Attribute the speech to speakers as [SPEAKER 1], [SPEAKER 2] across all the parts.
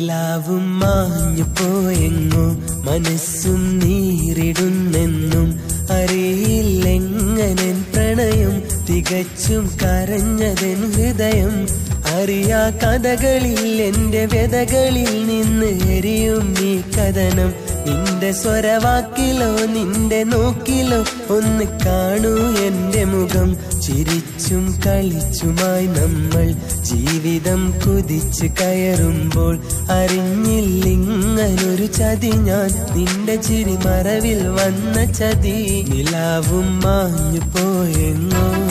[SPEAKER 1] മാഞ്ഞു പോയെങ്ങോ മനസ്സും നീറിടുന്നെന്നും അറിയില്ലെങ്ങനെ പ്രണയം തികച്ചും കരഞ്ഞതൻ ഹൃദയം. അറിയാ കഥകളിൽ എന്റെ വ്യതകളിൽ നിന്ന് എരിയും ഈ കഥനം. നിന്റെ സ്വരവാക്കിലോ നിന്റെ നോക്കിലോ ഒന്ന് കാണൂ എന്റെ മുഖം. ചിരിച്ചും കളിച്ചുമായി നമ്മൾ ജീവിതം കുതിച്ച് കയറുമ്പോൾ അറിഞ്ഞില്ലിങ്ങനൊരു ചതി ഞാൻ. നിന്റെ ചിരി മറവിൽ വന്ന ചതി നിലാവും മാഞ്ഞു പോയെങ്ങോ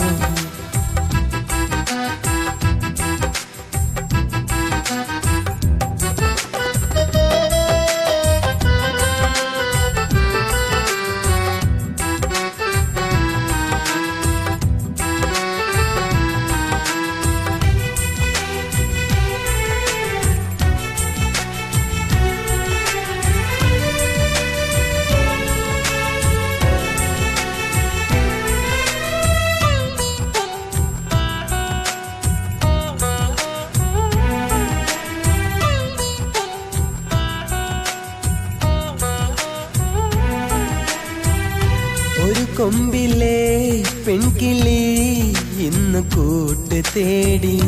[SPEAKER 1] കൊമ്പിലെ പെൺകിളി ഇന്ന് കൂട്ട് തേടി.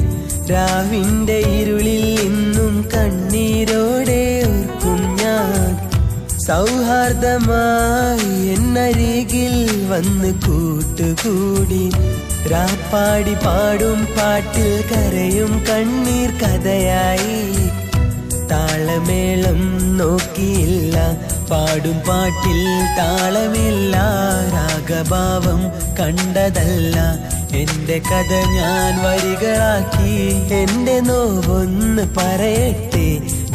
[SPEAKER 1] രാവിന്റെ ഇരുളിൽ ഇന്നും കണ്ണീരോടെ ഓർക്കും ഞാൻ. സൗഹാർദ്ദമായി എന്നരികിൽ വന്ന് കൂട്ടുകൂടി. രാപ്പാടി പാടും പാട്ടിൽ കരയും കണ്ണീർ കഥയായി. താളമേളം നോക്കിയില്ല പാടും പാട്ടിൽ താളമില്ല രാഗഭാവം കണ്ടതല്ല. എന്റെ കഥ ഞാൻ വരികളാക്കി. എന്റെ നോവൊന്ന് പറയട്ടെ.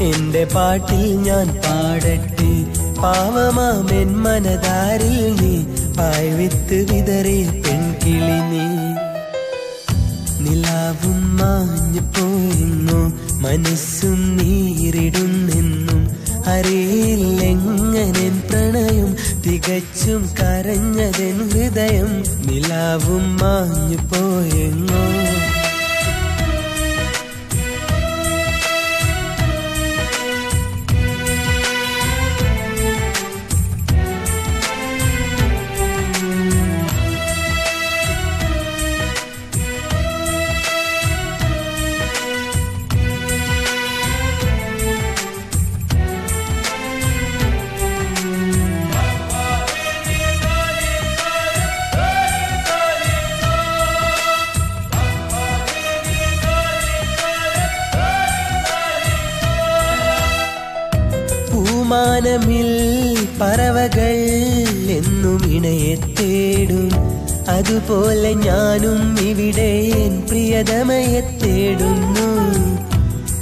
[SPEAKER 1] എന്റെ പാട്ടിൽ ഞാൻ പാടട്ടെ. പാവമാമെൻ മനതാരിൽ നീ പായവിത്ത് വിതറി പെൺകിളി നീ. നിലാവും മാഞ്ഞു പോയിരുന്നു മനസ്സും നീരിടുന്നെന്നും പ്രണയം തികച്ചും കരഞ്ഞതൻ ഹൃദയം നിലാവും മാഞ്ഞു പോയെങ്ങോ പൂമാനമിൽ പറവകൾ എന്നും ഇണയെ തേടും. അതുപോലെ ഞാനും ഇവിടെ എൻ പ്രിയതമയെ തേടുന്നു.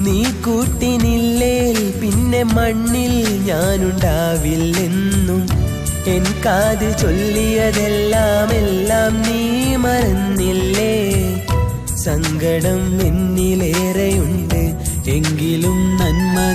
[SPEAKER 1] നീ കൂട്ടിനില്ലേൽ പിന്നെ മണ്ണിൽ ഞാനുണ്ടാവില്ലെന്നും. എൻ കാത് ചൊല്ലിയതെല്ലാം എല്ലാം നീ മറന്നില്ലേ. സങ്കടം എന്നിലേറെയുണ്ട് എങ്കിലും നന്മ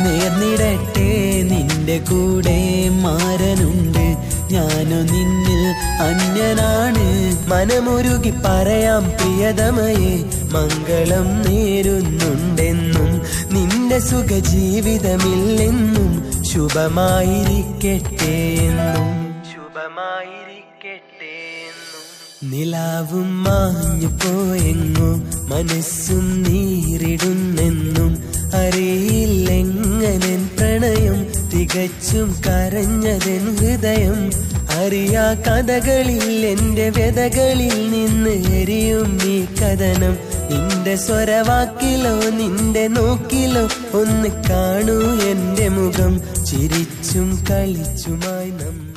[SPEAKER 1] നിന്റെ കൂടെ മാരനുണ്ട്. ഞാനോ നിന്നിൽ അന്യനാണ്. മനമുരുകി പറയാം പ്രിയതമയെ മംഗളം നേരുന്നുണ്ടെന്നും നിന്റെ സുഖജീവിതമില്ലെന്നും ശുഭമായിരിക്കട്ടെ എന്നും. ശുഭമായിരിക്കട്ടെ നിലാവും മാഞ്ഞു പോയെങ്ങോ മനസ്സും നീറിടുന്നെന്നും പ്രണയം തികച്ചും കരഞ്ഞതെൻ ഹൃദയം. അറിയാ കഥകളിൽ എന്റെ വ്യതകളിൽ നിന്ന് എരിയും നീ കഥനം. നിന്റെ സ്വരവാക്കിലോ നിന്റെ നോക്കിലോ ഒന്ന് കാണൂ എന്റെ മുഖം. ചിരിച്ചും കളിച്ചുമായി നമ്മൾ